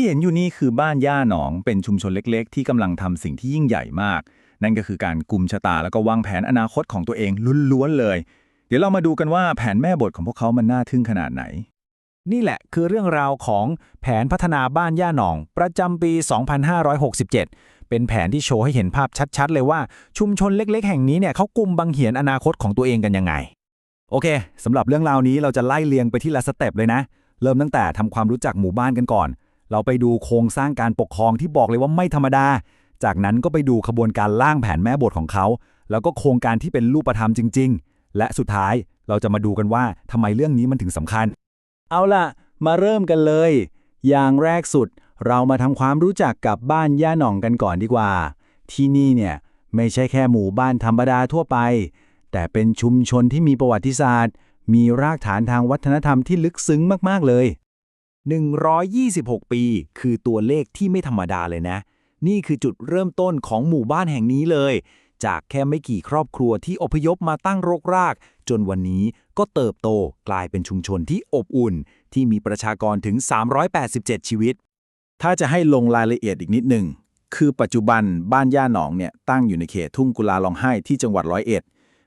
ที่เห็นอยู่นี่คือบ้านย่าหนองเป็นชุมชนเล็กๆ ที่กำลังทำสิ่งที่ยิ่งใหญ่มาก นั่นก็คือการกลุ่มชะตาแล้วก็วางแผนอนาคตของตัวเองล้วนๆเลย เดี๋ยวเรามาดูกันว่าแผนแม่บทของพวกเขามันน่าทึ่งขนาดไหน นี่แหละคือเรื่องราวของแผนพัฒนาบ้านย่าหนอง ประจำปี 2567 เป็นแผนที่โชว์ให้เห็นภาพชัด ๆ เลยว่าชุมชนเล็ก ๆ แห่งนี้เนี่ยเขากลุ่มบังเหียนอนาคตของตัวเองกันยังไง โอเคสำหรับเรื่องราวนี้เราจะไล่เรียงไปที่ละสเต็ปเลยนะ เริ่มตั้งแต่ทำความรู้จักหมู่บ้านกันก่อน เราไปดูโครงสร้างการปกครองที่บอกเลยว่าไม่ธรรมดา จากนั้นก็ไปดูขบวนการร่างแผนแม่บทของเขา แล้วก็โครงการที่เป็นรูปธรรมจริง ๆ และสุดท้ายเราจะมาดูกันว่าทำไมเรื่องนี้มันถึงสำคัญ เอาล่ะ มาเริ่มกันเลย อย่างแรกสุด เรามาทำความรู้จักกับบ้านย่าหน่องกันก่อนดีกว่า ที่นี่เนี่ยไม่ใช่แค่หมู่บ้านธรรมดาทั่วไป แต่เป็นชุมชนที่มีประวัติศาสตร์ มีรากฐานทางวัฒนธรรมที่ลึกซึ้งมากๆเลย 126 ปี คือตัวเลขที่ไม่ธรรมดาเลยนะ นี่คือจุดเริ่มต้นของหมู่บ้านแห่งนี้เลย จากแค่ไม่กี่ครอบครัวที่อพยพมาตั้งรกราก จนวันนี้ก็เติบโตกลายเป็นชุมชนที่อบอุ่น ที่มีประชากรถึง 387 ชีวิต ถ้าจะให้ลงรายละเอียดอีกนิดหนึ่งคือปัจจุบันบ้านย่าหนองเนี่ยตั้งอยู่ในเขตทุ่งกุลาลองไห้ที่จังหวัดร้อยเอ็ด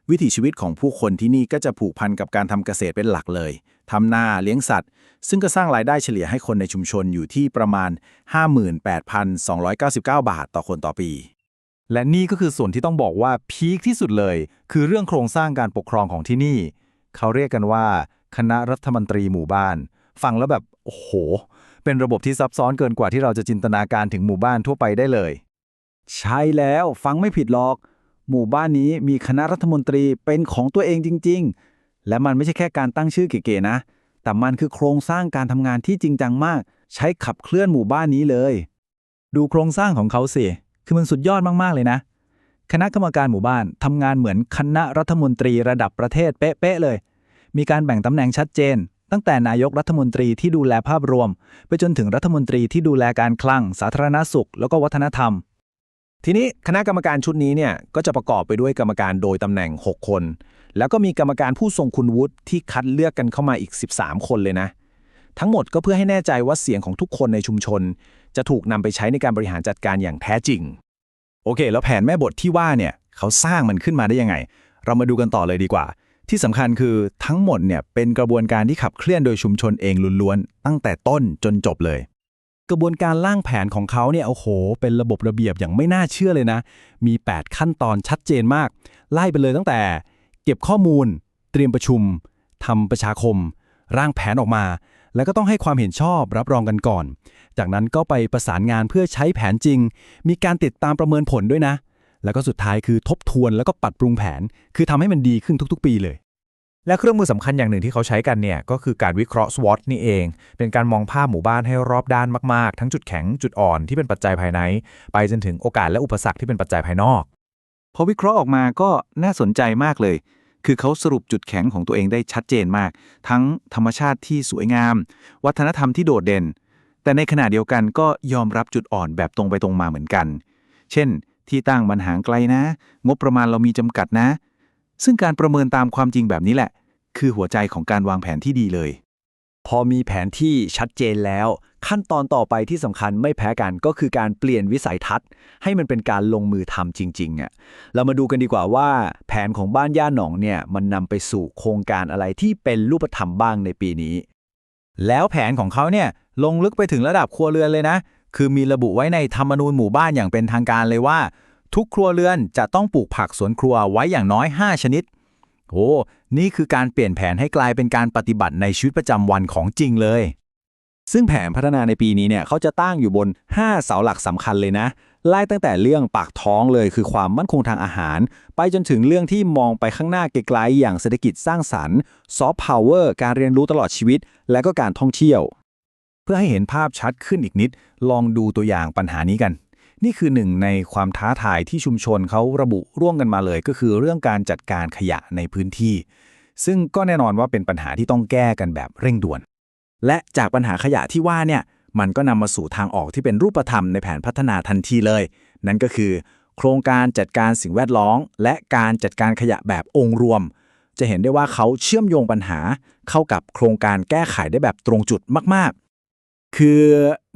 วิถีชีวิตของผู้คนที่นี่ก็จะผูกพันกับการทำเกษตรเป็นหลักเลยทำนาเลี้ยงสัตว์ ซึ่งก็สร้างรายได้เฉลี่ยให้คนในชุมชนอยู่ที่ประมาณ 58,299 บาทต่อคนต่อปี และนี่ก็คือส่วนที่ต้องบอกว่าพีคที่สุดเลย คือเรื่องโครงสร้างการปกครองของที่นี่ เขาเรียกกันว่า คณะรัฐมนตรีหมู่บ้าน ฟังแล้วแบบ โอ้โห เป็นระบบที่ซับซ้อนเกินกว่าที่เราจะจินตนาการถึงหมู่บ้านทั่วไปได้เลย ใช่แล้วฟังไม่ผิดหรอก หมู่บ้านนี้มีคณะรัฐมนตรีเป็นของตัวเองจริง ๆ และมันไม่ใช่แค่การตั้งชื่อเก๋ๆนะ แต่มันคือโครงสร้างการทำงานที่จริงจังมาก ใช้ขับเคลื่อนหมู่บ้านนี้เลย ดูโครงสร้างของเขาสิ คือมันสุดยอดมากๆเลยนะ คณะกรรมการหมู่บ้านทำงานเหมือนคณะรัฐมนตรีระดับประเทศเป๊ะๆเลย มีการแบ่งตำแหน่งชัดเจน ตั้งแต่นายกรัฐมนตรีที่ดูแลภาพรวม ไปจนถึงรัฐมนตรีที่ดูแลการคลัง สาธารณสุข แล้วก็วัฒนธรรม ทีนี้คณะกรรมการชุดนี้เนี่ยก็จะประกอบไปด้วยกรรมการโดยตำแหน่ง 6 คน แล้วก็มีกรรมการผู้ทรงคุณวุฒิที่คัดเลือกกันเข้ามาอีก 13 คนเลยนะ ทั้งหมดก็เพื่อให้แน่ใจว่าเสียงของทุกคนในชุมชน จะถูกนำไปใช้ในการบริหารจัดการอย่างแท้จริง โอเค แล้วแผนแม่บทที่ว่าเนี่ยเขาสร้างมันขึ้นมาได้ยังไง เรามาดูกันต่อเลยดีกว่า ที่สำคัญคือทั้งหมดเนี่ยเป็นกระบวนการที่ขับเคลื่อนโดยชุมชนเองล้วนๆตั้งแต่ต้นจนจบเลย กระบวนการร่างแผนของเขาเนี่ยโอ้โห เป็นระบบระเบียบอย่างไม่น่าเชื่อเลยนะ มี 8 ขั้นตอนชัดเจนมาก ไล่ไปเลยตั้งแต่ เก็บข้อมูล เตรียมประชุมทำประชาคม ร่างแผนออกมา แล้วก็ต้องให้ความเห็นชอบรับรองกันก่อน จากนั้นก็ไปประสานงานเพื่อใช้แผนจริง มีการติดตามประเมินผลด้วยนะ แล้วก็สุดท้ายคือทบทวนแล้วก็ปรับปรุงแผน คือทำให้มันดีขึ้นทุก ๆ ปีเลย และเครื่องมือสำคัญอย่างหนึ่งที่เขาใช้กันเนี่ยก็คือการวิเคราะห์ SWOT นี่เอง เป็นการมองภาพหมู่บ้านให้รอบด้านมาก ๆ ทั้งจุดแข็งจุดอ่อนที่เป็นปัจจัยภายใน ไปจนถึงโอกาสและอุปสรรคที่เป็นปัจจัยภายนอกพอวิเคราะห์ออกมาก็น่าสนใจมากเลย คือเขาสรุปจุดแข็งของตัวเองได้ชัดเจนมาก ทั้งธรรมชาติที่สวยงาม วัฒนธรรมที่โดดเด่น แต่ในขณะเดียวกันก็ยอมรับจุดอ่อนแบบตรงไปตรงมาเหมือนกัน เช่น ที่ตั้งมันห่างไกลนะ งบประมาณเรามีจำกัดนะ ซึ่งการประเมินตามความจริงแบบนี้แหละ คือหัวใจของการวางแผนที่ดีเลย พอมีแผนที่ชัดเจนแล้ว ขั้นตอนต่อไปที่สำคัญไม่แพ้กันก็คือการเปลี่ยนวิสัยทัศน์ ให้มันเป็นการลงมือทำจริงๆอะเรามาดูกันดีกว่าว่า แผนของบ้านย่าหนองเนี่ยมันนำไปสู่โครงการอะไรที่เป็นรูปธรรมบ้างในปีนี้ แล้วแผนของเขาเนี่ยลงลึกไปถึงระดับครัวเรือนเลยนะ คือมีระบุไว้ในธรรมนูญหมู่บ้านอย่างเป็นทางการเลยว่า ทุกครัวเรือนจะต้องปลูกผักสวนครัวไว้อย่างน้อย 5 ชนิด โอ้ นี่คือการเปลี่ยนแผนให้กลายเป็นการปฏิบัติในชีวิตประจำวันของจริงเลย ซึ่งแผนพัฒนาในปีนี้เนี่ยเขาจะตั้งอยู่บน 5 เสาหลักสำคัญเลยนะ ไล่ตั้งแต่เรื่องปากท้องเลยคือความมั่นคงทางอาหาร ไปจนถึงเรื่องที่มองไปข้างหน้าไกลๆอย่างเศรษฐกิจสร้างสรรค์ซอฟต์พาวเวอร์การเรียนรู้ตลอดชีวิต และก็การท่องเที่ยว เพื่อให้เห็นภาพชัดขึ้นอีกนิด ลองดูตัวอย่างปัญหานี้กัน นี่คือหนึ่งในความท้าทายที่ชุมชนเขาระบุร่วมกันมาเลย ก็คือเรื่องการจัดการขยะในพื้นที่ ซึ่งก็แน่นอนว่าเป็นปัญหาที่ต้องแก้กันแบบเร่งด่วน และจากปัญหาขยะที่ว่าเนี่ยมันก็นำมาสู่ทางออกที่เป็นรูปธรรมในแผนพัฒนาทันทีเลย นั่นก็คือ โครงการจัดการสิ่งแวดล้อมและการจัดการขยะแบบองค์รวม จะเห็นได้ว่าเขาเชื่อมโยงปัญหาเข้ากับโครงการแก้ไขได้แบบตรงจุดมาก ๆ คือ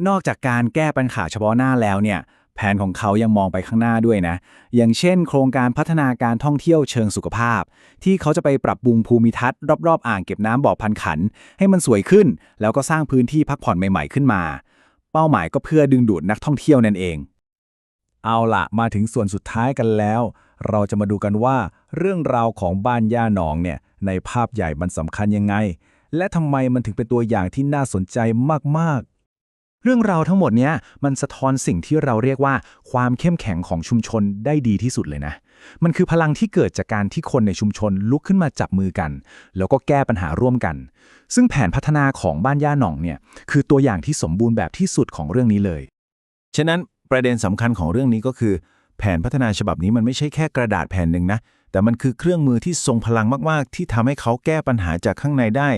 นอกจากการแก้ปัญหาเฉพาะหน้าแล้วเนี่ย แผนของเขายังมองไปข้างหน้าด้วยนะ อย่างเช่น โครงการพัฒนาการท่องเที่ยวเชิงสุขภาพ ที่เขาจะไปปรับปรุงภูมิทัศน์รอบๆ อ่างเก็บน้ำบ่อพันขัน ให้มันสวยขึ้น แล้วก็สร้างพื้นที่พักผ่อนใหม่ๆขึ้นมา เป้าหมายก็เพื่อดึงดูดนักท่องเที่ยวนั่นเอง เอาละมาถึงส่วนสุดท้ายกันแล้ว เราจะมาดูกันว่า เรื่องราวของบ้านย่าหนองเนี่ยในภาพใหญ่มันสำคัญยังไง และทำไมมันถึงเป็นตัวอย่างที่น่าสนใจมาก เรื่องราวทั้งหมดเนี้ยมันสะท้อนสิ่งที่เราเรียกว่า ความเข้มแข็งของชุมชนได้ดีที่สุดเลยนะ มันคือพลังที่เกิดจากการที่คนในชุมชนลุกขึ้นมาจับมือกัน แล้วก็แก้ปัญหาร่วมกัน ซึ่งแผนพัฒนาของบ้านย่าหนองเนี่ยคือตัวอย่างที่สมบูรณ์แบบที่สุดของเรื่องนี้เลย ฉะนั้นประเด็นสำคัญของเรื่องนี้ก็คือ แผนพัฒนาฉบับนี้มันไม่ใช่แค่กระดาษแผ่นหนึ่งนะแต่มันคือเครื่องมือที่ทรงพลังมาก ๆ ที่ทำให้เขาแก้ปัญหาจากข้างในได้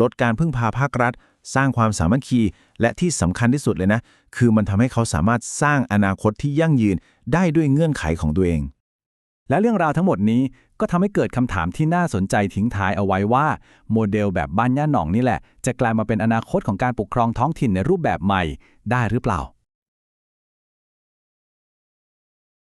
ลดการพึ่งพาภาครัฐ สร้างความสามัคคี และที่สำคัญที่สุดเลยนะ คือมันทำให้เขาสามารถสร้างอนาคตที่ยั่งยืนได้ด้วยเงื่อนไขของตัวเอง และเรื่องราวทั้งหมดนี้ก็ทำให้เกิดคำถามที่น่าสนใจทิ้งท้ายเอาไว้ว่า โมเดลแบบบ้านย่าหนองนี่แหละ จะกลายมาเป็นอนาคตของการปกครองท้องถิ่นในรูปแบบใหม่ได้หรือเปล่า